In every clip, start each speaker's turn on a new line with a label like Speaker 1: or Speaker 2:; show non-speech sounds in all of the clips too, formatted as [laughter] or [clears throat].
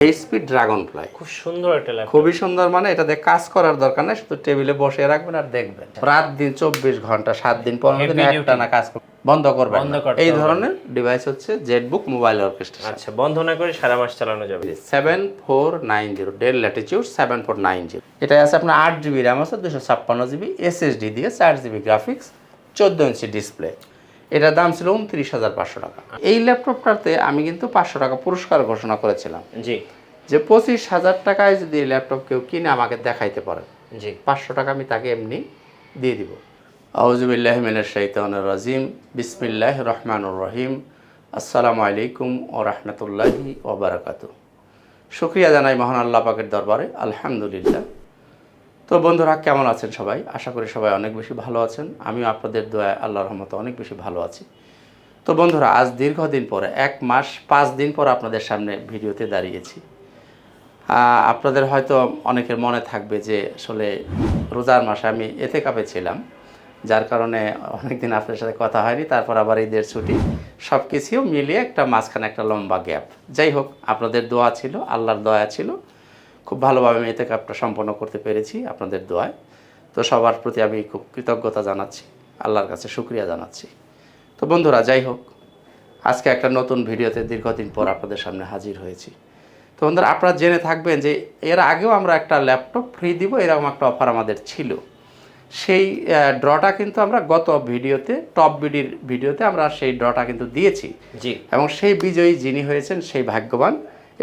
Speaker 1: HP dragon fly
Speaker 2: খুব সুন্দর একটা ল্যাপটপ
Speaker 1: খুবই সুন্দর মানে এটাতে কাজ করার দরকার নেই শুধু টেবিলে বসে রাখবেন আর দেখবেন। রাত দিন চব্বিশ ঘণ্টা সাত দিন পনেরো দিন
Speaker 2: Heavy
Speaker 1: একটা না কাজ করবেন বন্ধ করবেন
Speaker 2: বন্ধ
Speaker 1: এই ধরনের ডিভাইস হচ্ছে জেটবুক মোবাইল অর্কেস্ট্রেশন
Speaker 2: আচ্ছা বন্ধ না করে সারা মাস চালানো যাবে।
Speaker 1: Seven four nine zero Dell Latitude seven four nine zero এটা আছে আপনার আট জিবি র্যাম আছে দুশো ছাপ্পান্ন জিবি এসএসডি দিয়ে চার জিবি গ্রাফিক্স চোদ্দ ইঞ্চি ডিসপ্লে এটার দাম ছিল উনত্রিশ হাজার পাঁচশো টাকা। এই ল্যাপটপটাতে আমি কিন্তু পাঁচশো টাকা পুরস্কার ঘোষণা করেছিলাম।
Speaker 2: জি।
Speaker 1: যে পঁচিশ হাজার টাকায় যদি ল্যাপটপ কেউ কিনে আমাকে দেখাইতে পারে
Speaker 2: জি।
Speaker 1: পাঁচশো টাকা আমি তাকে এমনি দিয়ে দিব। আউজুবিল্লাহ মিনাশ শাইতানির রাজিম। বিসমিল্লাহ রহমানুর রহিম। আসসালামু আলাইকুম ও রহমতুল্লাহি ও বারাকাতু শুক্রিয়া জানাই মহান আল্লাহ পাকের দরবারে। আলহামদুলিল্লাহ। তো বন্ধুরা, কেমন আছেন সবাই? আশা করি সবাই অনেক বেশি ভালো আছেন। আমিও আপনাদের দোয়ায় আল্লাহর রহমতে অনেক বেশি ভালো আছি। তো বন্ধুরা, আজ দীর্ঘদিন পরে, এক মাস, পাঁচ দিন পর আপনাদের সামনে ভিডিওতে দাঁড়িয়েছি। আপনাদের হয়তো অনেকের মনে থাকবে যে, আসলে রোজার মাসে আমি এতে কাপে ছিলাম, যার কারণে অনেকদিন আপনাদের সাথে কথা হয়নি, তারপর আবার ঈদের ছুটি। সব কিছুও মিলিয়ে একটা মাঝখানে একটা লম্বা গ্যাপ। যাই হোক, আপনাদের দোয়া ছিল, আল্লাহর দয়া ছিল। খুব ভালোভাবে আমি এতে কাপটা সম্পন্ন করতে পেরেছি আপনাদের দোয়ায়। তো সবার প্রতি আমি খুব কৃতজ্ঞতা জানাচ্ছি আল্লাহর কাছে শুক্রিয়া জানাচ্ছি। তো বন্ধুরা যাই হোক আজকে একটা নতুন ভিডিওতে দীর্ঘদিন পর আপনাদের সামনে হাজির হয়েছি। তো বন্ধুরা আপনারা জেনে থাকবেন যে এর আগেও আমরা একটা ল্যাপটপ ফ্রি দিব এরকম একটা অফার আমাদের ছিল। সেই ড্রটা কিন্তু আমরা গত ভিডিওতে টপ বিডির ভিডিওতে আমরা সেই ড্রটা কিন্তু দিয়েছি।
Speaker 2: জি।
Speaker 1: এবং সেই বিজয়ী যিনি হয়েছেন সেই ভাগ্যবান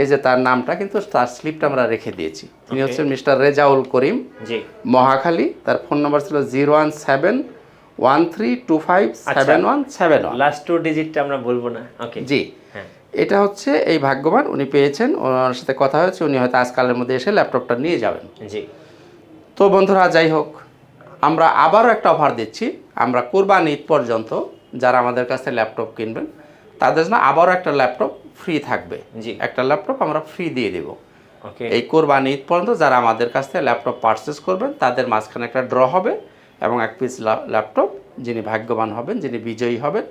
Speaker 1: এই যে তার নামটা কিন্তু তার স্লিপটা আমরা রেখে দিয়েছি। তিনি. হচ্ছেন মিস্টার রেজাউল করিম। মহাখালী তার ফোন নম্বর ছিল zero one seven one three two five seven one seven one.
Speaker 2: Last two ডিজিটটা আমরা বলব না। ওকে
Speaker 1: জি।
Speaker 2: হ্যাঁ।
Speaker 1: এটা হচ্ছে এই ভাগ্যবান উনি পেয়েছেন ওনার সাথে কথা হয়েছে উনি হয়তো আজকালের মধ্যে এসে ল্যাপটপটা নিয়ে যাবেন।
Speaker 2: জি।
Speaker 1: তো বন্ধুরা যাই হোক আমরা আবারও একটা অফার দিচ্ছি। আমরা কোরবান ঈদ পর্যন্ত যারা আমাদের কাছে ল্যাপটপ কিনবেন তাদের জন্য আবারও একটা ল্যাপটপ ফ্রি থাকবে।
Speaker 2: জি।
Speaker 1: একটা ল্যাপটপ আমরা ফ্রি দিয়ে দেব।
Speaker 2: ওকে।
Speaker 1: এই কোরবান ঈদ পর্যন্ত যারা আমাদের কাছ থেকে ল্যাপটপ পারচেস করবেন তাদের মাঝখানে একটা ড্র হবে এবং এক পিস ল্যাপটপ যিনি ভাগ্যবান হবেন যিনি বিজয়ী হবেন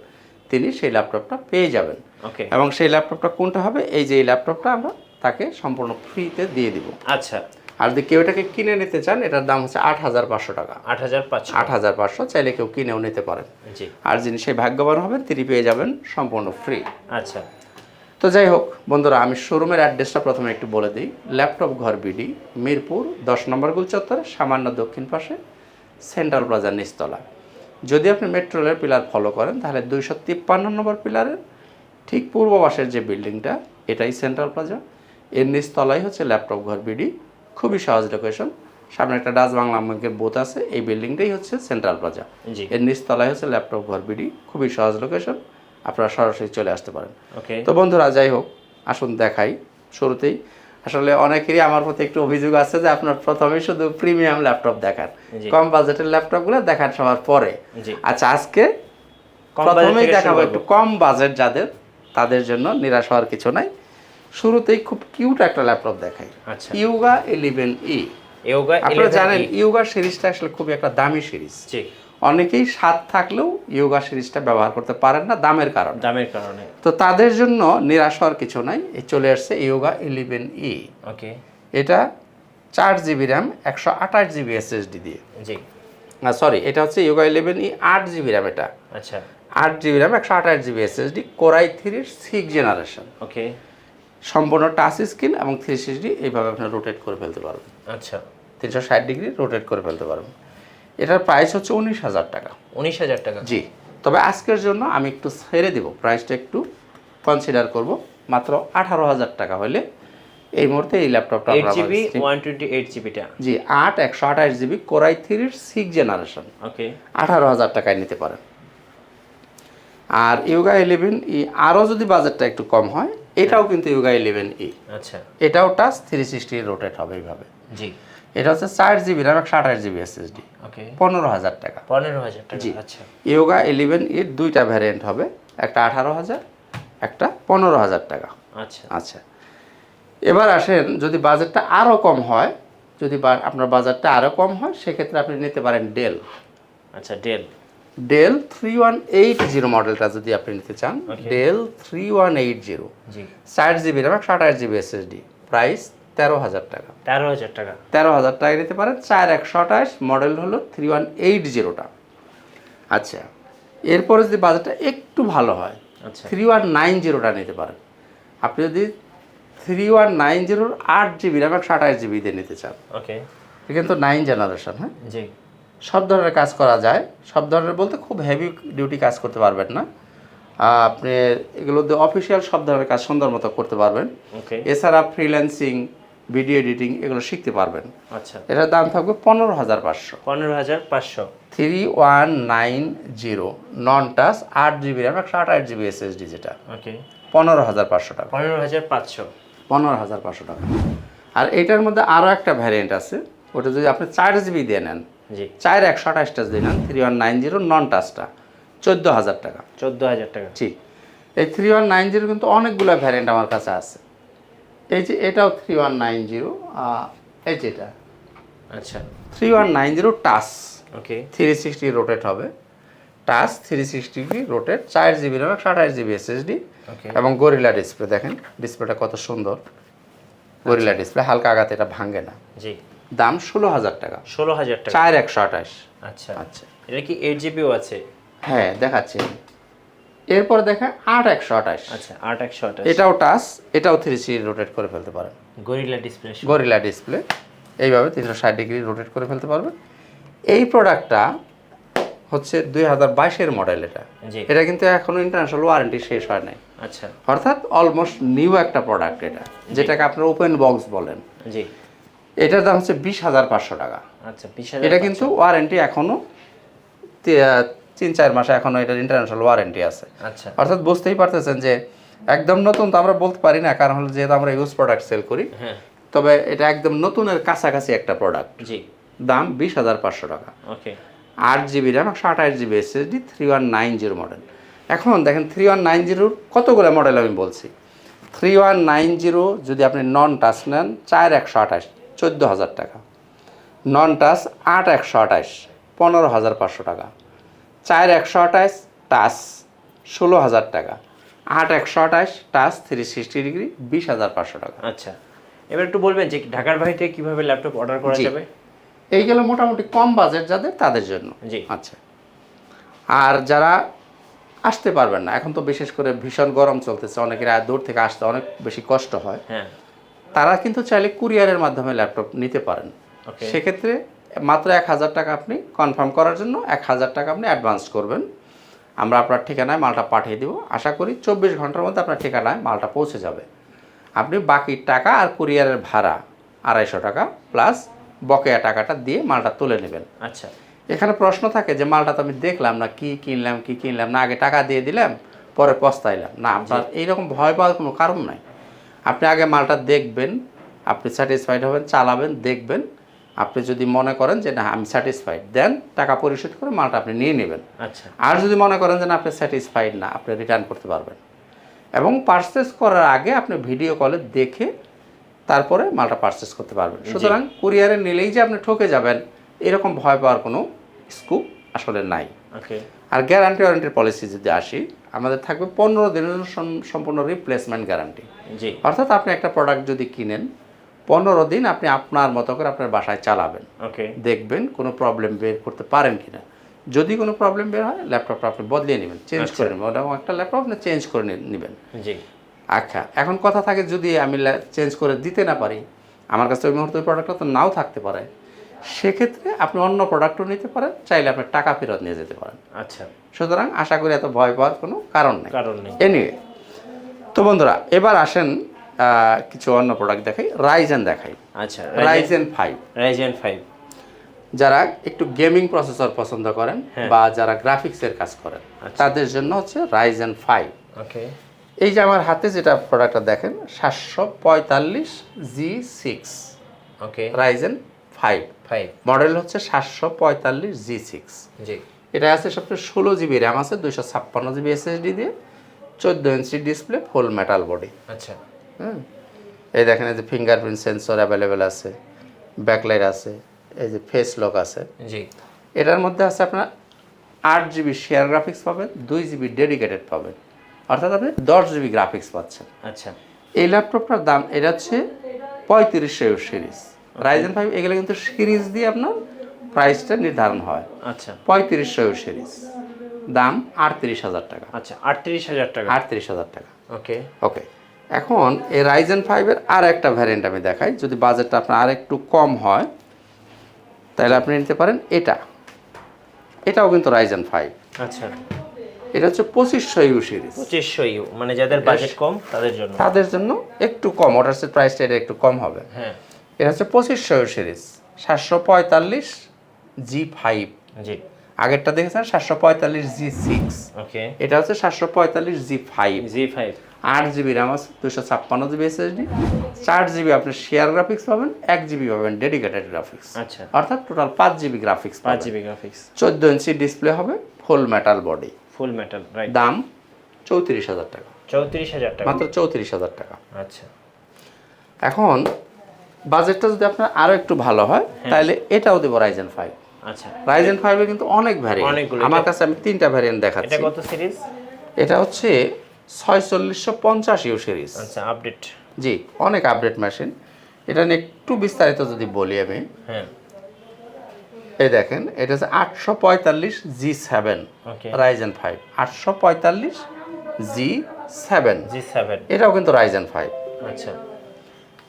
Speaker 1: তিনি সেই ল্যাপটপটা পেয়ে যাবেন।
Speaker 2: ওকে।
Speaker 1: এবং সেই ল্যাপটপটা কোনটা হবে? এই যে এই ল্যাপটপটা আমরা তাকে সম্পূর্ণ ফ্রিতে দিয়ে দিব।
Speaker 2: আচ্ছা।
Speaker 1: আর যদি কেউ এটাকে কিনে নিতে চান এটার দাম হচ্ছে আট হাজার পাঁচশো টাকা।
Speaker 2: আট হাজার পাঁচশো।
Speaker 1: আট হাজার পাঁচশো চাইলে কেউ কিনেও নিতে পারেন।
Speaker 2: জি।
Speaker 1: আর যিনি সেই ভাগ্যবান হবেন তিনি পেয়ে যাবেন সম্পূর্ণ ফ্রি
Speaker 2: আচ্ছা।
Speaker 1: তো যাই হোক বন্ধুরা আমি শোরুমের অ্যাড্রেসটা প্রথমে একটু বলে দিই। ল্যাপটপ ঘর বিডি মিরপুর দশ নম্বর গুল চত্বরে সামান্য দক্ষিণ পাশে সেন্ট্রাল প্লাজার নিচতলা। যদি আপনি মেট্রো রেলের পিলার ফলো করেন তাহলে দুইশো তিপ্পান্ন নম্বর পিলারের ঠিক পূর্ব পাশের যে বিল্ডিংটা এটাই সেন্ট্রাল প্লাজা। এর নিচতলাই হচ্ছে ল্যাপটপ ঘর বিডি। খুবই সহজ লোকেশন সামনে একটা ডাচ বাংলা ব্যাংকের বোথ আছে। এই বিল্ডিংটাই হচ্ছে সেন্ট্রাল প্লাজা।
Speaker 2: জি।
Speaker 1: এর নিচতলায় হচ্ছে ল্যাপটপ ঘর বিডি। খুবই সহজ লোকেশন আপনারা সরাসরি চলে আসতে পারেন। তো বন্ধুরা যাই হোক আসুন দেখাই শুরুতেই। আসলে অনেকেরই আমার প্রতি একটু অভিযোগ আছে যে আপনার প্রথমে শুধু প্রিমিয়াম ল্যাপটপ দেখান। কম বাজেটের ল্যাপটপগুলো দেখান সবার পরে। আচ্ছা আজকে প্রথমেই দেখাবো একটু কম বাজেট যাদের তাদের জন্য নিরাশ হওয়ার কিছু নাই। শুরুতেই খুব কিউট একটা ল্যাপটপ দেখাই।
Speaker 2: আচ্ছা।
Speaker 1: ইউগা ইলেভেন ই।
Speaker 2: ইয়োগা
Speaker 1: আপনারা জানেন ইউগা সিরিজটা আসলে খুবই একটা দামি সিরিজ।
Speaker 2: জি।
Speaker 1: অনেকেই স্বাদ থাকলেও ইয়োগা সিরিজটা ব্যবহার করতে পারেন না দামের কারণে।
Speaker 2: দামের কারণে।
Speaker 1: তো তাদের জন্য নিরাশ হওয়ার কিছু নাই এই চলে আসছে ইয়োগা ইলেভেন ই
Speaker 2: ওকে।
Speaker 1: এটা চার জিবি র্যাম একশো আঠাশ জিবি এসএসডি দিয়ে।
Speaker 2: জি।
Speaker 1: সরি এটা হচ্ছে ইয়োগা ইলেভেন ই আট জিবি র্যাম এটা।
Speaker 2: আচ্ছা।
Speaker 1: আট জিবি র্যাম একশো আঠাশ জিবি এসএসডি কোরাই থ্রির সিক্স জেনারেশন
Speaker 2: ওকে।
Speaker 1: সম্পূর্ণ টাচ স্ক্রিন এবং থ্রি সিক্সডি এইভাবে আপনি রোটেট করে ফেলতে পারবেন।
Speaker 2: আচ্ছা।
Speaker 1: তিনশো ষাট ডিগ্রি রোটেট করে ফেলতে পারবেন। এটার প্রাইস হচ্ছে উনিশ হাজার টাকা।
Speaker 2: উনিশ হাজার টাকা।
Speaker 1: জি। তবে আজকের জন্য আমি একটু ছেড়ে দেবো। প্রাইসটা একটু কনসিডার করব। মাত্র আঠারো হাজার টাকা হলে এই মুহূর্তে এই ল্যাপটপটা
Speaker 2: eight GB one twenty eight জিবিটা
Speaker 1: জি আট একশো আঠাশ জিবি কোরাই থ্রির সিক্স জেনারেশন
Speaker 2: ওকে।
Speaker 1: আঠারো হাজার টাকায় নিতে পারেন। আর ইউগা ইলেভেন ই আরও যদি বাজেটটা একটু কম হয় এটাও কিন্তু ইউগা ইলেভেন ই।
Speaker 2: আচ্ছা।
Speaker 1: এটাও টাচ থ্রি সিক্সটি রোটেট হবে এইভাবে।
Speaker 2: জি।
Speaker 1: এটা হচ্ছে চার জিবি র্যাম একশো আঠাশ জিবি এসএসডি পনেরো হাজার টাকা।
Speaker 2: পনেরো হাজার টাকা
Speaker 1: জি।
Speaker 2: আচ্ছা।
Speaker 1: ইয়োগা ইলেভেন এর দুইটা ভ্যারিয়েন্ট হবে একটা আঠারো হাজার একটা পনেরো হাজার টাকা।
Speaker 2: আচ্ছা।
Speaker 1: আচ্ছা। এবার আসেন যদি বাজেটটা আরও কম হয় যদি আপনার বাজারটা আরও কম হয় সেক্ষেত্রে আপনি নিতে পারেন ডেল
Speaker 2: আচ্ছা Dell
Speaker 1: Dell three one eight zero মডেলটা যদি আপনি নিতে চান Dell three one eight zero
Speaker 2: জি।
Speaker 1: চার জিবি র্যাম একশো আঠাশ জিবি এসএসডি প্রাইস তেরো হাজার টাকা।
Speaker 2: তেরো হাজার টাকা।
Speaker 1: তেরো হাজার টাকা নিতে পারেন চার একশো আঠাশ মডেল হলো থ্রি ওয়ান এইট জিরোটা আচ্ছা এরপরে যদি বাজেটটা একটু ভালো হয়
Speaker 2: আচ্ছা।
Speaker 1: থ্রি ওয়ান নাইন জিরোটা নিতে পারেন। আপনি যদি থ্রি ওয়ান নাইন জিরোর আট জিবি র্যাম একশো আঠাশ জিবি দিয়ে নিতে চান।
Speaker 2: ওকে।
Speaker 1: কিন্তু নাইন জেনারেশন হ্যাঁ?
Speaker 2: জি।
Speaker 1: সব ধরনের কাজ করা যায়। সব ধরনের বলতে খুব হেভি ডিউটি কাজ করতে পারবেন না। আপনি এগুলো দিয়ে অফিসিয়াল সব ধরনের কাজ সুন্দর মতো করতে পারবেন। এছাড়া ফ্রিল্যান্সিং ভিডিও এডিটিং এগুলো শিখতে পারবেন।
Speaker 2: আচ্ছা।
Speaker 1: এটার দাম থাকবে পনেরো হাজার পাঁচশো।
Speaker 2: পনেরো হাজার পাঁচশো।
Speaker 1: Three one nine zero non touch আট জিবি র্যাম একশো আঠাশ জিবি এসএসডি যেটা।
Speaker 2: ওকে।
Speaker 1: পনেরো হাজার পাঁচশো টাকা।
Speaker 2: পনেরো হাজার পাঁচশো।
Speaker 1: পনেরো হাজার পাঁচশো টাকা। আর এটার মধ্যে আরও একটা ভ্যারিয়েন্ট আছে ওটা যদি আপনি চার জিবি দিয়ে নেন
Speaker 2: জি।
Speaker 1: চার একশো আঠাশটা দিয়ে নেন three one nine zero non টাচটা চোদ্দ হাজার টাকা।
Speaker 2: চোদ্দ হাজার টাকা।
Speaker 1: ঠিক এই থ্রি ওয়ান নাইন জিরো কিন্তু অনেকগুলো ভ্যারিয়েন্ট আমার কাছে আছে। এই যে এটাও থ্রি ওয়ান নাইন জিরো এই যেটা
Speaker 2: আচ্ছা।
Speaker 1: Three one nine zero touch
Speaker 2: okay.
Speaker 1: Three sixty rotate হবে। টাচ থ্রি সিক্সটি রোটেট চার জিবি র্যাম একশো আঠাশ জিবি এসএসডি
Speaker 2: ওকে।
Speaker 1: এবং গরিলা ডিসপ্লে দেখেন ডিসপ্লেটা কত সুন্দর। গরিলা ডিসপ্লে হালকা আঘাতে এটা ভাঙে না।
Speaker 2: জি।
Speaker 1: দাম ষোলো হাজার টাকা।
Speaker 2: ষোলো হাজার টাকা।
Speaker 1: চার একশো আঠাশ।
Speaker 2: আচ্ছা।
Speaker 1: আচ্ছা।
Speaker 2: এটা কি এইট জিবিও আছে?
Speaker 1: হ্যাঁ দেখাচ্ছি। এরপর দেখেন আট একশো আঠাশ।
Speaker 2: আচ্ছা আট একশো আঠাশ।
Speaker 1: এটাও টাচ এটাও থ্রি সি রোটেট করে ফেলতে পারেন।
Speaker 2: গরিলা ডিসপ্লে
Speaker 1: গরিলা ডিসপ্লে এইভাবে তিনশো ষাট ডিগ্রি রোটেট করে ফেলতে পারবেন। এই প্রোডাক্টটা হচ্ছে দুই হাজার বাইশের মডেল এটা। এটা কিন্তু এখনও ইন্টারন্যাশনাল ওয়ারেন্টি শেষ হয় নাই।
Speaker 2: আচ্ছা।
Speaker 1: অর্থাৎ অলমোস্ট নিউ একটা প্রোডাক্ট এটা যেটাকে আপনার ওপেন বক্স বলেন।
Speaker 2: জি।
Speaker 1: এটার দাম হচ্ছে বিশ হাজার পাঁচশো টাকা।
Speaker 2: আচ্ছা
Speaker 1: এটা কিন্তু ওয়ারেন্টি এখনও তিন চার মাসে এখনও এটার ইন্টারন্যাশনাল ওয়ারেন্টি আছে।
Speaker 2: আচ্ছা।
Speaker 1: অর্থাৎ বুঝতেই পারতেছেন যে একদম নতুন তো আমরা বলতে পারি না কারণ হলো যেহেতু আমরা ইউজ প্রোডাক্ট সেল করি
Speaker 2: হ্যাঁ।
Speaker 1: তবে এটা একদম নতুনের কাছাকাছি একটা প্রোডাক্ট
Speaker 2: জি।
Speaker 1: দাম বিশ হাজার পাঁচশো টাকা।
Speaker 2: ওকে।
Speaker 1: আট জিবি র্যাম একশো আঠাশ GB SSD three one nine zero model এখন দেখেন থ্রি ওয়ান নাইন জিরোর কতগুলো মডেল আমি বলছি। থ্রি ওয়ান নাইন জিরো যদি আপনি নন টাচ নেন চার একশো আঠাশ চোদ্দ হাজার টাকা। নন টাচ আট একশো আঠাশ পনেরো হাজার পাঁচশো টাকা। চার একশো আঠাশ টাস ষোলো হাজার টাকা। আট একশো আঠাশ টাস থ্রি সিক্সটি ডিগ্রি বিশ হাজার পাঁচশো টাকা।
Speaker 2: আচ্ছা এবার একটু বলবেন যে ঢাকার বাইরে থেকে কীভাবে ল্যাপটপ অর্ডার করা। যাবে?
Speaker 1: এই গেল মোটামুটি কম বাজেট যাদের তাদের জন্য।
Speaker 2: জি।
Speaker 1: আচ্ছা। আর যারা আসতে পারবেন না এখন তো বিশেষ করে ভীষণ গরম চলতেছে অনেকের দূর থেকে আসতে অনেক বেশি কষ্ট হয়।
Speaker 2: হ্যাঁ।
Speaker 1: তারা কিন্তু চাইলে কুরিয়ারের মাধ্যমে ল্যাপটপ নিতে পারেন। সেক্ষেত্রে মাত্র এক হাজার টাকা আপনি কনফার্ম করার জন্য এক হাজার টাকা আপনি অ্যাডভান্স করবেন। আমরা আপনার ঠিকানায় মালটা পাঠিয়ে দিব। আশা করি চব্বিশ ঘণ্টার মধ্যে আপনার ঠিকানায় মালটা পৌঁছে যাবে। আপনি বাকি টাকা আর কুরিয়ারের ভাড়া আড়াইশো টাকা প্লাস বকেয়া টাকাটা দিয়ে মালটা তুলে নেবেন।
Speaker 2: আচ্ছা।
Speaker 1: এখানে প্রশ্ন থাকে যে মালটা তো আমি দেখলাম না কি কিনলাম কি কিনলাম না আগে টাকা দিয়ে দিলাম পরে পস্তাইলাম। না আপনার এইরকম ভয় পাওয়ার কোনো কারণ নাই। আপনি আগে মালটা দেখবেন আপনি স্যাটিসফাইড হবেন চালাবেন দেখবেন আপনি যদি মনে করেন যে না আমি স্যাটিসফাইড দেন টাকা পরিশোধ করে মালটা আপনি নিয়ে নেবেন।
Speaker 2: আচ্ছা।
Speaker 1: আর যদি মনে করেন যে না আপনি স্যাটিসফাইড না আপনি রিটার্ন করতে পারবেন। এবং পারচেস করার আগে আপনি ভিডিও কলে দেখে তারপরে মালটা পারচেস করতে পারবেন। সুতরাং কুরিয়ারে নিলেই যে আপনি ঠকে যাবেন এরকম ভয় পাওয়ার কোনো স্কুপ আসলে নাই। আর গ্যারান্টি ওয়ারেন্টির পলিসি যদি আসি আমাদের থাকবে পনেরো দিনের সম্পূর্ণ রিপ্লেসমেন্ট গ্যারান্টি অর্থাৎ আপনি একটা প্রোডাক্ট যদি কিনেন পনেরো দিন আপনি আপনার মতো করে আপনার বাসায় চালাবেন।
Speaker 2: ওকে।
Speaker 1: দেখবেন কোনো প্রবলেম বের করতে পারেন কিনা। যদি কোনো প্রবলেম বের হয় ল্যাপটপটা আপনি বদলিয়ে নেবেন চেঞ্জ করে নেবেন। ওটা একটা ল্যাপটপ আপনি চেঞ্জ করে নেবেন।
Speaker 2: জি।
Speaker 1: আচ্ছা এখন কথা থাকে যদি আমি চেঞ্জ করে দিতে না পারি আমার কাছে ওই মুহূর্তে ওই প্রোডাক্টটা তো নাও থাকতে পারে সেক্ষেত্রে আপনি অন্য প্রোডাক্টও নিতে পারেন চাইলে আপনি টাকা ফেরত নিয়ে যেতে পারেন।
Speaker 2: আচ্ছা।
Speaker 1: সুতরাং আশা করি এত ভয় পাওয়ার কোনো কারণ নেই।
Speaker 2: কারণ নেই।
Speaker 1: এনিওয়ে তো বন্ধুরা এবার আসেন কিছু অন্য প্রোডাক্ট দেখাই রাইজেন দেখাই।
Speaker 2: আচ্ছা
Speaker 1: রাইজেন ফাইভ
Speaker 2: রাইজেন ফাইভ
Speaker 1: যারা একটু গেমিং প্রসেসর পছন্দ করেন
Speaker 2: হ্যাঁ।
Speaker 1: বা যারা গ্রাফিক্সের কাজ করেন
Speaker 2: আচ্ছা।
Speaker 1: তাদের জন্য হচ্ছে রাইজেন ফাইভ
Speaker 2: ওকে
Speaker 1: এই যে আমার হাতে যেটা প্রোডাক্টটা দেখেন সাতশো পঁয়তাল্লিশ G six
Speaker 2: okay
Speaker 1: Ryzen five
Speaker 2: five
Speaker 1: model হচ্ছে সাতশো পঁয়তাল্লিশ জি সিক্স
Speaker 2: জি।
Speaker 1: এটা আছে সবচেয়ে ষোলো জিবি র্যাম আছে দুইশো ছাপ্পান্ন জিবি এসএসডি দিয়ে চোদ্দ inch display full metal body
Speaker 2: আচ্ছা।
Speaker 1: হুম। এই দেখেন এই যে ফিঙ্গারপ্রিন্ট সেন্সর অ্যাভেলেবেল আছে ব্যাকলাইট আছে এই যে ফেস লক আছে।
Speaker 2: জি।
Speaker 1: এটার মধ্যে আছে আপনার আট জিবি শেয়ার গ্রাফিক্স পাবেন দুই জিবি ডেডিকেটেড পাবেন। অর্থাৎ আপনি দশ জিবি গ্রাফিক্স পাচ্ছেন।
Speaker 2: আচ্ছা।
Speaker 1: এই ল্যাপটপটার দাম এটা হচ্ছে পঁয়ত্রিশশো সিরিজ রাইজেন ফাইভ এগুলো কিন্তু সিরিজ দিয়ে আপনার প্রাইসটা নির্ধারণ হয়।
Speaker 2: আচ্ছা।
Speaker 1: পঁয়ত্রিশশো সিরিজ দাম আটত্রিশ হাজার টাকা।
Speaker 2: আচ্ছা আটত্রিশ হাজার টাকা।
Speaker 1: আটত্রিশ হাজার টাকা।
Speaker 2: ওকে
Speaker 1: ওকে এখন এই রাইজেন ফাইভের আর একটা ভ্যারিয়েন্ট আমি দেখাই। যদি বাজেটটা আপনার আর একটু কম হয় তাহলে আপনি নিতে পারেন এটা। এটাও কিন্তু রাইজেন ফাইভ
Speaker 2: আচ্ছা।
Speaker 1: এটা হচ্ছে পঁচিশশো ইউ সিরিজ
Speaker 2: পঁচিশশো ইউ মানে যাদের বাজেট কম তাদের জন্য।
Speaker 1: তাদের জন্য একটু কম ওটার প্রাইসটা এটা একটু কম হবে।
Speaker 2: হ্যাঁ।
Speaker 1: এটা হচ্ছে পঁচিশশো ইউ সিরিজ সাতশো পঁয়তাল্লিশ জি ফাইভ
Speaker 2: জি।
Speaker 1: আগেরটা দেখেছেন? সাতশো পঁয়তাল্লিশ জি সিক্স
Speaker 2: ওকে
Speaker 1: এটা হচ্ছে সাতশো পঁয়তাল্লিশ জি ফাইভ
Speaker 2: জি ফাইভ
Speaker 1: আট জিবি র্যাম আছে দুশো ছাপ্পান্ন জিবি এসএসডি চার জিবি আপনি শেয়ার গ্রাফিক্স পাবেন এক জিবি পাবেন ডেডিকেটেড গ্রাফিক্স
Speaker 2: আচ্ছা।
Speaker 1: অর্থাৎ টোটাল পাঁচ জিবি গ্রাফিক্স
Speaker 2: পাঁচ জিবি গ্রাফিক্স
Speaker 1: চোদ্দ ইঞ্চি ডিসপ্লে হবে full metal body
Speaker 2: full metal right
Speaker 1: দাম চৌত্রিশ হাজার টাকা।
Speaker 2: চৌত্রিশ হাজার টাকা।
Speaker 1: মাত্র চৌত্রিশ হাজার টাকা।
Speaker 2: আচ্ছা।
Speaker 1: এখন বাজেটটা যদি আপনার আরও একটু ভালো হয় তাহলে এটাও দেবো রাইজেন ফাইভ
Speaker 2: আচ্ছা।
Speaker 1: রাইজেন ফাইভে কিন্তু অনেক ভ্যারিয়েন্ট আমার কাছে আমি তিনটা ভ্যারিয়েন্ট
Speaker 2: এটা
Speaker 1: দেখাচ্ছি।
Speaker 2: কত সিরিজ
Speaker 1: এটা হচ্ছে ছয়চল্লিশশো পঞ্চাশ ইউ সিরিজ
Speaker 2: আচ্ছা আপডেট
Speaker 1: জি অনেক আপডেট মেশিন এটা নিয়ে একটু বিস্তারিত যদি বলি আমি।
Speaker 2: হ্যাঁ।
Speaker 1: এই দেখেন এটা হচ্ছে আটশো পঁয়তাল্লিশ জি সেভেন রাইজেন ফাইভ আটশো পঁয়তাল্লিশ জি সেভেন
Speaker 2: জি সেভেন
Speaker 1: এটাও কিন্তু রাইজেন ফাইভ
Speaker 2: আচ্ছা।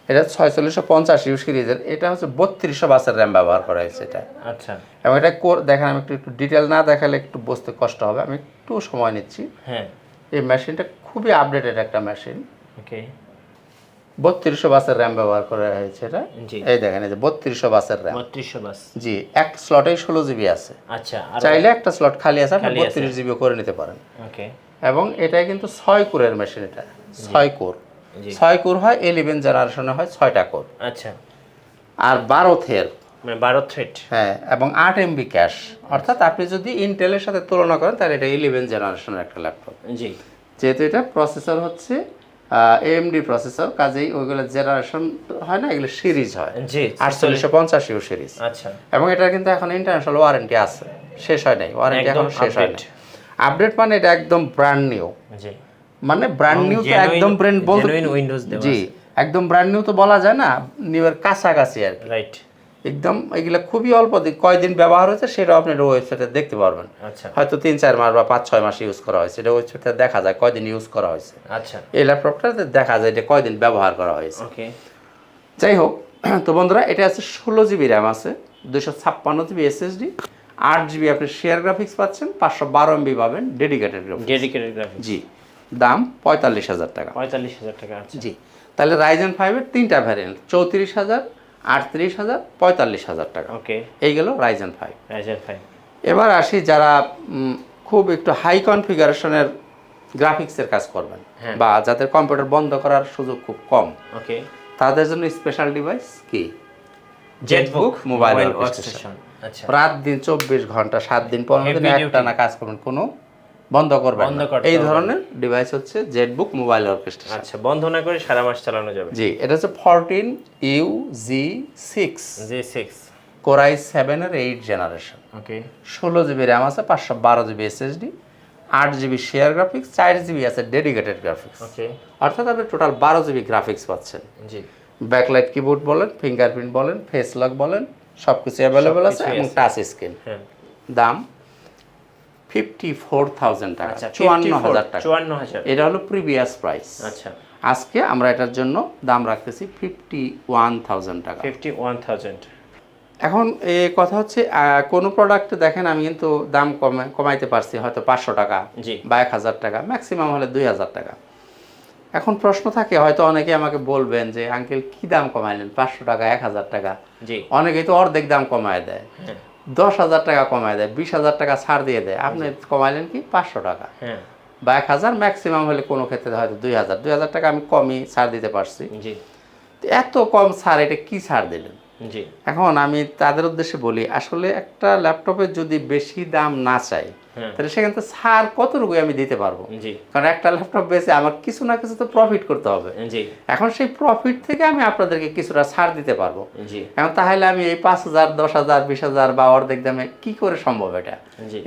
Speaker 1: এটা ছয়চল্লিশশো পঞ্চাশ ইউ সিরিজের এটা হচ্ছে বত্রিশশো বাসের র্যাম ব্যবহার করা হয়েছে এটা।
Speaker 2: আচ্ছা।
Speaker 1: এবং এটা কোর দেখেন আমি একটু একটু ডিটেল না দেখালে একটু বুঝতে কষ্ট হবে। আমি একটু সময় নিচ্ছি।
Speaker 2: হ্যাঁ।
Speaker 1: এই মেশিনটা খুবই আপডেটেড একটা মেশিন।
Speaker 2: ওকে
Speaker 1: বত্রিশশো বাসের র্যাম ব্যবহার করা হয়েছে এটা। এই দেখেন এই যে বত্রিশশো বাসের র্যাম
Speaker 2: বত্রিশশো বাস।
Speaker 1: জি এক স্লটেই ষোলো জিবি আছে।
Speaker 2: আচ্ছা
Speaker 1: চাইলে একটা স্লট খালি আছে আপনি বত্রিশ জিবি করে নিতে পারেন।
Speaker 2: ওকে
Speaker 1: এবং এটাই কিন্তু ছয় কোরের মেশিন এটা। ছয় কোর। ছয় কোর হয় ইলেভেন জেনারেশনে হয় ছয়টা কোর।
Speaker 2: আচ্ছা।
Speaker 1: আর বারো থের
Speaker 2: মানে বারো থ্রেড
Speaker 1: হ্যাঁ এবং আট এমবি ক্যাশ অর্থাৎ আপনি যদি ইন্টেলের সাথে তুলনা করেন তাহলে এটা ইলেভেন জেনারেশনের একটা ল্যাপটপ
Speaker 2: জি।
Speaker 1: যেহেতু এটা প্রসেসর হচ্ছে এএমডি প্রসেসর কাজেই ওইগুলো জেনারেশন হয় না এগুলো সিরিজ হয়।
Speaker 2: জি
Speaker 1: আটচল্লিশশো সিরিজ
Speaker 2: আচ্ছা।
Speaker 1: এবং এটা কিন্তু এখন ইন্টারন্যাশনাল ওয়ারেন্টি আছে। শেষ হয় নাই ওয়ারেন্টি এখন শেষ হয় নাই। আপডেট মানে এটা একদম ব্র্যান্ড নিউ
Speaker 2: জি।
Speaker 1: মানে ব্র্যান্ড নিউ তো একদম ব্র্যান্ড বলতে জি একদম ব্র্যান্ড নিউ তো বলা যায় না নিউয়ের কাছাকাছি আর কি।
Speaker 2: রাইট
Speaker 1: একদম এগুলো খুবই অল্প দিন কয়দিন ব্যবহার হয়েছে সেটাও আপনি ওয়েবসাইটে দেখতে পারবেন।
Speaker 2: আচ্ছা।
Speaker 1: হয়তো তিন চার মাস বা পাঁচ ছয় মাস ইউজ করা হয়েছে। এটা ওয়েবসাইটে দেখা যায় কয়দিন ইউজ করা হয়েছে।
Speaker 2: আচ্ছা।
Speaker 1: এই ল্যাপটপটাতে দেখা যায় এটা কয়দিন ব্যবহার করা হয়েছে।
Speaker 2: ওকে
Speaker 1: যাই হোক [clears throat] তো বন্ধুরা এটা আছে ষোলো জিবি র্যাম আছে দুশো ছাপ্পান্ন জিবি এসএসডি আট জিবি আপনি শেয়ার গ্রাফিক্স পাচ্ছেন পাঁচশো বারো এমবি পাবেন ডেডিকেটেড গ্রাফিক্স
Speaker 2: ডেডিকেটেড গ্রাফিক্স
Speaker 1: জি দাম পঁয়তাল্লিশ হাজার টাকা।
Speaker 2: পঁয়তাল্লিশ হাজার টাকা আচ্ছা।
Speaker 1: জি তাহলে রাইজেন ফাইভের তিনটা ভ্যারিয়েন্ট চৌত্রিশ হাজার আটত্রিশ হাজার পঁয়তাল্লিশ হাজার টাকা।
Speaker 2: ওকে।
Speaker 1: এই গেল রাইজেন ফাইভ
Speaker 2: রাইজেন ফাইভ
Speaker 1: এবার আসি যারা খুব একটু হাই কনফিগারেশনের গ্রাফিক্সের কাজ করবেন
Speaker 2: হ্যাঁ।
Speaker 1: বা যাদের কম্পিউটার বন্ধ করার সুযোগ খুব কম
Speaker 2: ওকে।
Speaker 1: তাদের জন্য স্পেশাল ডিভাইস কি?
Speaker 2: জেটবুক
Speaker 1: মোবাইল ওয়ার্কস্টেশন
Speaker 2: আচ্ছা।
Speaker 1: রাত দিন চব্বিশ ঘণ্টা সাত দিন পনেরো দিন
Speaker 2: Heavy
Speaker 1: একটা কাজ করবেন কোনো বন্ধ করবেন
Speaker 2: বন্ধ
Speaker 1: এই ধরনের ডিভাইস হচ্ছে জেটবুক মোবাইল অর্কেস্ট্রেশন
Speaker 2: আচ্ছা বন্ধ না করে সারা মাস চালানো যাবে।
Speaker 1: জি এটা হচ্ছে fourteen U G six
Speaker 2: G six
Speaker 1: Core i সেভেনের এইট জেনারেশন
Speaker 2: ওকে
Speaker 1: ষোলো জিবি র্যাম আছে পাঁচশো বারো জিবি এসএসডি আট জিবি শেয়ার গ্রাফিক্স চার জিবি আছে ডেডিকেটেড গ্রাফিক্স
Speaker 2: ওকে
Speaker 1: অর্থাৎ আপনি টোটাল বারো জিবি গ্রাফিক্স পাচ্ছেন।
Speaker 2: জি।
Speaker 1: ব্যাকলাইট কিবোর্ড বলেন ফিঙ্গারপ্রিন্ট বলেন ফেস লক বলেন সব কিছু অ্যাভেলেবেল আছে এবং টাচ স্ক্রিন
Speaker 2: হ্যাঁ।
Speaker 1: দাম ফিফটি ফোর থাউজেন্ড টাকা
Speaker 2: আচ্ছা
Speaker 1: চুয়ান্ন হাজার টাকা।
Speaker 2: চুয়ান্ন হাজার।
Speaker 1: এটা হলো প্রিভিয়াস প্রাইস
Speaker 2: আচ্ছা।
Speaker 1: আজকে আমরা এটার জন্য দাম রাখতেছি ফিফটি ওয়ান থাউজেন্ড টাকা।
Speaker 2: Fifty one thousand.
Speaker 1: এখন এ কথা হচ্ছে কোনো প্রোডাক্ট দেখেন আমি কিন্তু দাম কমে কমাইতে পারছি হয়তো পাঁচশো টাকা বা এক হাজার টাকা ম্যাক্সিমাম হলে দুই হাজার টাকা। এখন প্রশ্ন থাকে হয়তো অনেকে আমাকে বলবেন যে আঙ্কেল কি দাম কমাইলেন? পাঁচশো টাকা এক হাজার টাকা?
Speaker 2: জি।
Speaker 1: অনেকেই তো অর্ধেক দাম কমায় দেয়।
Speaker 2: হ্যাঁ।
Speaker 1: দশ হাজার টাকা কমায় দেয় বিশ হাজার টাকা ছাড় দিয়ে দেয়। আপনি কমাইলেন কি? পাঁচশো টাকা।
Speaker 2: হ্যাঁ।
Speaker 1: বা এক হাজার ম্যাক্সিমাম হলে কোনো ক্ষেত্রে হয়তো দুই হাজার। দুই হাজার টাকা আমি কমই ছাড় দিতে পারছি।
Speaker 2: জি।
Speaker 1: এত কম ছাড় এটা কি ছাড় দিলেন?
Speaker 2: জি।
Speaker 1: এখন আমি তাদের উদ্দেশ্যে বলি আসলে একটা ল্যাপটপের যদি বেশি দাম না চাই তাহলে সেখান থেকে ছাড় কতটুকু আমি দিতে পারব? কারণ একটা ল্যাপটপ বেচে আমার কিছু না কিছু তো প্রফিট করতে হবে। এখন সেই প্রফিট থেকে আমি আপনাদেরকে কিছুটা ছাড় দিতে পারব। এখন তাহলে আমি এই পাঁচ হাজার দশ হাজার বিশ হাজার বা অর্ধেক দামে কি করে সম্ভব এটা?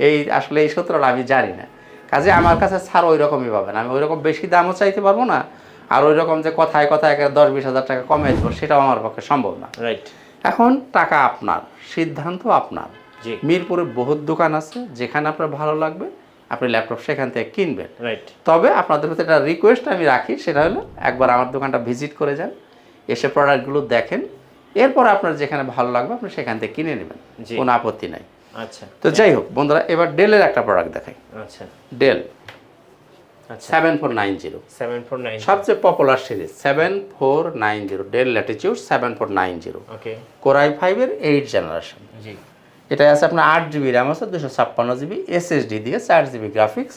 Speaker 1: এই আসলে এই সূত্রটা আমি জানি না। কাজে আমার কাছে ছাড় ওই রকমই পাবেন। আমি ওই রকম বেশি দামও চাইতে পারব না আর ওই রকম যে কথায় কথায় একেবারে দশ বিশ হাজার টাকা কমে দেবো সেটাও আমার পক্ষে সম্ভব না।
Speaker 2: রাইট
Speaker 1: এখন টাকা আপনার সিদ্ধান্ত আপনার। মিরপুরে বহুত দোকান আছে যেখানে আপনার ভালো লাগবে আপনি ল্যাপটপ সেখান থেকে কিনবেন।
Speaker 2: রাইট
Speaker 1: তবে আপনাদের প্রতি একটা রিকোয়েস্ট আমি রাখি সেটা হলো একবার আমার দোকানটা ভিজিট করে যান এসে প্রোডাক্টগুলো দেখেন এরপর আপনার যেখানে ভালো লাগবে আপনি সেখান থেকে কিনে নেবেন। কোনো আপত্তি নাই।
Speaker 2: আচ্ছা।
Speaker 1: তো যাই হোক বন্ধুরা এবার ডেলের একটা প্রোডাক্ট দেখাই।
Speaker 2: আচ্ছা।
Speaker 1: Dell seven four nine zero
Speaker 2: seven four nine
Speaker 1: সবচেয়ে popular series seven four nine zero Dell Latitude seven four nine zero
Speaker 2: okay
Speaker 1: Core i ফাইভের এইট জেনারেশন
Speaker 2: জি।
Speaker 1: এটা আছে আপনার আট জিবি র্যাম আছে দুশো ছাপ্পান্ন জিবি এসএসডি দিয়ে চার জিবি গ্রাফিক্স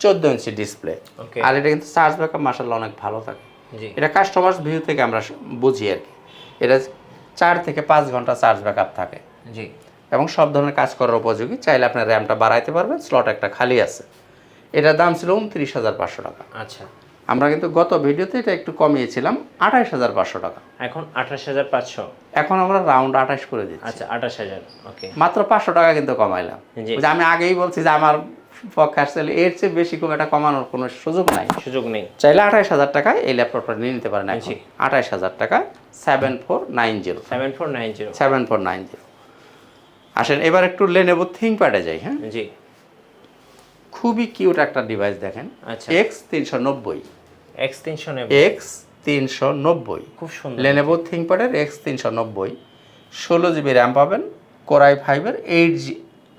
Speaker 1: চোদ্দ ইঞ্চি ডিসপ্লে আর এটা কিন্তু চার্জ ব্যাকআপ মাসাল্লাহ অনেক ভালো থাকে। এটা কাস্টমার্স ভিউ থেকে আমরা বুঝি আর কি। এটা চার থেকে পাঁচ ঘণ্টা চার্জ ব্যাকআপ থাকে।
Speaker 2: জি।
Speaker 1: এবং সব ধরনের কাজ করার উপযোগী। চাইলে আপনার র্যামটা বাড়াইতে পারবেন স্লট একটা খালি আছে। এটার দাম ছিল উনত্রিশ হাজার পাঁচশো টাকা।
Speaker 2: আচ্ছা।
Speaker 1: আমরা কিন্তু গত ভিডিওতে এটা একটু কমিয়েছিলাম আঠাইশ হাজার পাঁচশো টাকা।
Speaker 2: এখন আঠাশ হাজার পাঁচশো?
Speaker 1: এখন আমরা রাউন্ড আঠাশ করে দিচ্ছি।
Speaker 2: আচ্ছা আঠাশ হাজার ওকে
Speaker 1: মাত্র পাঁচশো টাকা কিন্তু কমাইলাম। যে আমি আগেই বলছি যে আমার পক্ষে আসলে এর চেয়ে বেশি খুব একটা কমানোর কোনো সুযোগ নাই।
Speaker 2: সুযোগ নেই।
Speaker 1: চাইলে আঠাইশ হাজার টাকায় এই ল্যাপটপটা নিয়ে নিতে পারেন এখন।
Speaker 2: জি।
Speaker 1: আঠাইশ হাজার টাকা seven four nine zero
Speaker 2: seven four nine zero
Speaker 1: seven four nine zero আসেন এবার একটু লেনেবো থিঙ্কপ্যাডে যাই হ্যাঁ?
Speaker 2: জি।
Speaker 1: খুবই কিউট একটা ডিভাইস দেখেন।
Speaker 2: আচ্ছা।
Speaker 1: এক্স তিনশো নব্বই।
Speaker 2: এক্স তিনশো
Speaker 1: এক্স তিনশো নব্বই।
Speaker 2: খুব সুন্দর।
Speaker 1: লেনেবো থিঙ্কপ্যাডের এক্স তিনশো নব্বই। ষোলো জিবি র্যাম পাবেন কোরাই ফাইভের eight G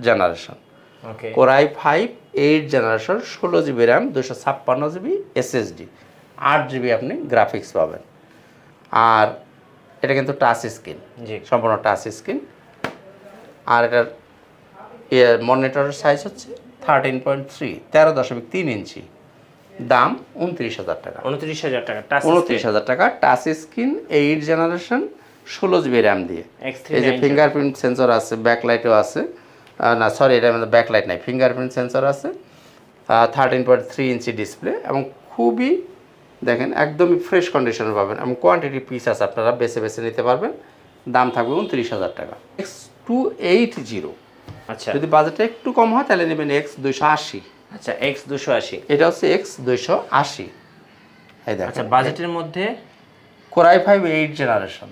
Speaker 1: generation
Speaker 2: okay
Speaker 1: Core i five eight generation ষোলো জিবি র্যাম দুশো ছাপ্পান্ন জিবি এসএসডি আট জিবি আপনি গ্রাফিক্স পাবেন। আর এটা কিন্তু টাচ স্ক্রিন সম্পূর্ণ টাচ স্ক্রিন আর এটার মনিটরের সাইজ হচ্ছে থার্টিন পয়েন্ট থ্রি তেরো দশমিক তিন ইঞ্চি দাম উনত্রিশ হাজার টাকা।
Speaker 2: উনত্রিশ হাজার টাকা টাচ
Speaker 1: উনত্রিশ হাজার টাকা টাচ স্ক্রিন এইট জেনারেশন ষোলো জিবি র্যাম দিয়ে। এই যে ফিঙ্গারপ্রিন্ট সেন্সর আছে ব্যাকলাইটও আছে। না সরি এটার মধ্যে ব্যাকলাইট নাই ফিঙ্গারপ্রিন্ট সেন্সর আছে। Thirteen point three inch display এবং খুবই দেখেন একদমই ফ্রেশ কন্ডিশনে পাবেন এবং কোয়ান্টিটি পিস আছে আপনারা বেছে বেছে নিতে পারবেন। দাম থাকবে উনত্রিশ হাজার টাকা। এক্স টু এইট জিরো
Speaker 2: আচ্ছা।
Speaker 1: যদি বাজেটটা একটু কম হয় তাহলে নেবেন এক্স দুইশো আশি।
Speaker 2: আচ্ছা এক্স দুশো আশি।
Speaker 1: এটা হচ্ছে এক্স দুইশো আশি। এই
Speaker 2: আচ্ছা বাজেটের মধ্যে?
Speaker 1: Core i five eight generation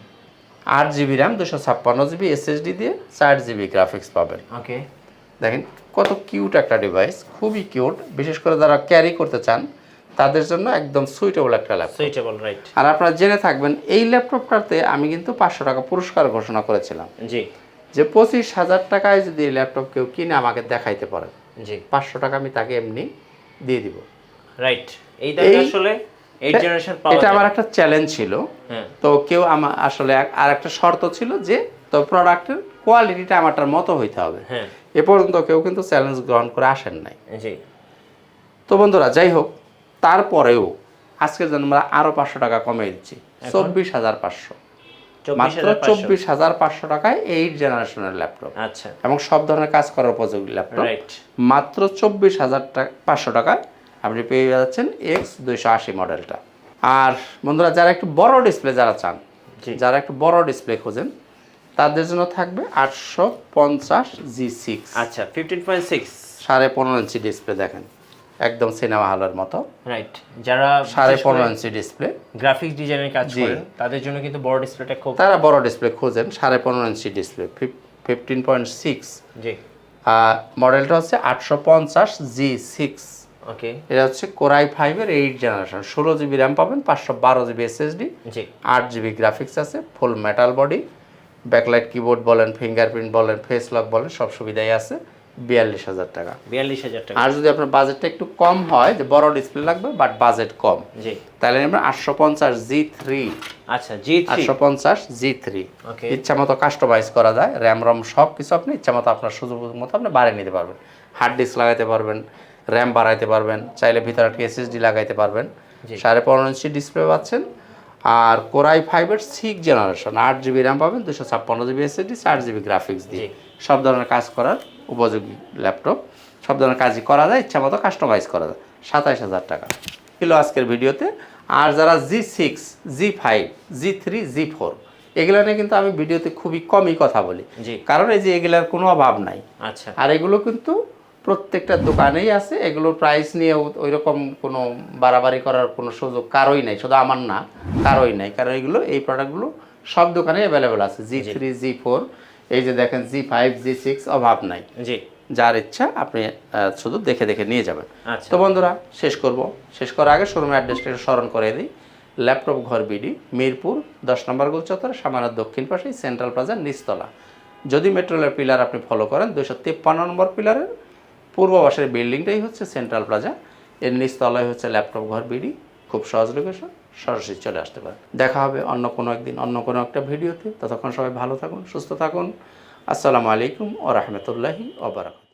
Speaker 1: আট জিবি র্যাম দুশো ছাপ্পান্ন জিবি এসএসডি দিয়ে চার জিবি গ্রাফিক্স পাবেন।
Speaker 2: ওকে
Speaker 1: দেখেন কত কিউট একটা ডিভাইস খুবই কিউট বিশেষ করে যারা ক্যারি করতে চান তাদের জন্য একদম সুইটেবল একটা ল্যাপটপ
Speaker 2: সুইটেবল রাইট
Speaker 1: আর আপনারা জেনে থাকবেন এই ল্যাপটপটাতে আমি কিন্তু পাঁচশো টাকা পুরস্কার ঘোষণা করেছিলাম।
Speaker 2: জি।
Speaker 1: যে পঁচিশ হাজার টাকায় যদি এই ল্যাপটপ কেউ কিনে আমাকে দেখাইতে পারে।
Speaker 2: জি।
Speaker 1: পাঁচশো টাকা আমি তাকে এমনি দিয়ে দিব।
Speaker 2: রাইট আসলে এইট পাওয়া
Speaker 1: এটা আমার একটা চ্যালেঞ্জ ছিল।
Speaker 2: হ্যাঁ।
Speaker 1: তো কেউ আমার আসলে আর একটা শর্ত ছিল যে তো প্রোডাক্টের কোয়ালিটিটা আমারটার মতো হইতে হবে।
Speaker 2: হ্যাঁ।
Speaker 1: এ পর্যন্ত কেউ কিন্তু চ্যালেঞ্জ গ্রহণ করে আসেন নাই। তো বন্ধুরা যাই হোক তারপরেও আজকের জন্য আমরা আরও পাঁচশো টাকা কমিয়ে দিচ্ছি। চব্বিশ হাজার পাঁচশো। মাত্র চব্বিশ হাজার পাঁচশো টাকায় এইট জেনারেশনের ল্যাপটপ
Speaker 2: আচ্ছা।
Speaker 1: এবং সব ধরনের কাজ করার উপযোগী ল্যাপটপ মাত্র চব্বিশ হাজার টাকা পাঁচশো টাকায় আপনি পেয়ে যাচ্ছেন এক্স দুইশো আশি মডেলটা আর বন্ধুরা যারা একটু বড় ডিসপ্লে যারা চান যারা একটু বড় ডিসপ্লে খোঁজেন তাদের জন্য থাকবে আটশো পঞ্চাশ জি সিক্স
Speaker 2: আচ্ছা ফিফটিন পয়েন্ট সিক্স
Speaker 1: সাড়ে পনেরো ইঞ্চি ডিসপ্লে দেখেন। একদম সিনেমা হলের মতো।
Speaker 2: রাইট যারা
Speaker 1: সাড়ে পনেরো ইঞ্চি ডিসপ্লে
Speaker 2: গ্রাফিক্স ডিজাইনের কাজ
Speaker 1: জি।
Speaker 2: করেন তাদের জন্য কিন্তু বড় ডিসপ্লেটা খুব
Speaker 1: তারা বড় ডিসপ্লে খোঁজেন সাড়ে পনেরো inch display fifteen point six
Speaker 2: জি।
Speaker 1: মডেলটা হচ্ছে আটশো পঞ্চাশ জি সিক্স
Speaker 2: ওকে
Speaker 1: এটা হচ্ছে কোরাই ফাইভের এইট জেনারেশন ষোলো জিবি র্যাম পাবেন পাঁচশো বারো জিবি এসএসডি
Speaker 2: জি।
Speaker 1: আট জিবি গ্রাফিক্স আছে full metal body backlight keyboard বলেন ফিঙ্গারপ্রিন্ট বলেন ফেস লক বলেন সব সুবিধাই আছে। বিয়াল্লিশ হাজার টাকা।
Speaker 2: বিয়াল্লিশ হাজার টাকা।
Speaker 1: আর যদি আপনার বাজেটটা একটু কম হয় যে বড় ডিসপ্লে লাগবে বাট বাজেট কম
Speaker 2: জি।
Speaker 1: তাহলে আমরা আটশো পঞ্চাশ জি থ্রি
Speaker 2: আচ্ছা জি
Speaker 1: আটশো পঞ্চাশ জি থ্রি।
Speaker 2: ওকে।
Speaker 1: ইচ্ছা মতো কাস্টমাইজ করা যায় র্যাম রম সব কিছু আপনি ইচ্ছা মতো আপনার সুযোগ মতো আপনি বাড়িয়ে নিতে পারবেন। হার্ড ডিস্ক লাগাইতে পারবেন র্যাম বাড়াইতে পারবেন চাইলে ভিতরে একটা এসএসডি লাগাইতে পারবেন। সাড়ে পনেরো ইঞ্চি ডিসপ্লে পাচ্ছেন। আর কোরাই ফাইভের সিক্স জেনারেশন আট জিবি র্যাম পাবেন দুশো ছাপ্পান্ন জিবি এসএসডি চার জিবি গ্রাফিক্স দিয়ে। সব ধরনের কাজ করার উপযোগী ল্যাপটপ। সব ধরনের কাজই করা যায় ইচ্ছা মতো কাস্টমাইজ করা যায়। সাতাইশ হাজার টাকা। ছিল আজকের ভিডিওতে। আর যারা G six G five G three G four এগুলো নিয়ে কিন্তু আমি ভিডিওতে খুবই কমই কথা বলি। কারণ এই যে এগুলার কোনো অভাব নাই।
Speaker 2: আচ্ছা।
Speaker 1: আর এগুলো কিন্তু প্রত্যেকটা দোকানেই আছে। এগুলোর প্রাইস নিয়ে ওই রকম কোনো বাড়াবাড়ি করার কোনো সুযোগ কারোই নাই। শুধু আমার না কারোই নাই। কারণ এগুলো এই প্রোডাক্টগুলো সব দোকানে অ্যাভেলেবেল আছে। জি থ্রি জি ফোর এই যে দেখেন জি ফাইভ জি সিক্স অভাব নাই।
Speaker 2: জি।
Speaker 1: যার ইচ্ছা আপনি শুধু দেখে দেখে নিয়ে যাবেন।
Speaker 2: আচ্ছা।
Speaker 1: তো বন্ধুরা শেষ করব। শেষ করার আগে শোরুমের অ্যাড্রেসটা স্মরণ করে দিই। ল্যাপটপ ঘর বিডি মিরপুর দশ নম্বর গোল চত্বর সামান্য দক্ষিণ পাশে সেন্ট্রাল প্লাজার নিচতলা। যদি মেট্রোলের পিলার আপনি ফলো করেন দুশো তিপ্পান্ন নম্বর পিলারের পূর্ব পাশের বিল্ডিংটাই হচ্ছে সেন্ট্রাল প্লাজা। এর নিচতলায় হচ্ছে ল্যাপটপ ঘর বিডি খুব সহজ লোকেশন সরাসরি চলে আসতে পারে। দেখা হবে অন্য কোনো একদিন, অন্য কোনো একটা ভিডিওতে। ততক্ষণ সবাই ভালো থাকুন, সুস্থ থাকুন। আসসালামু আলাইকুম ও রহমতুল্লাহি ওবরাকাত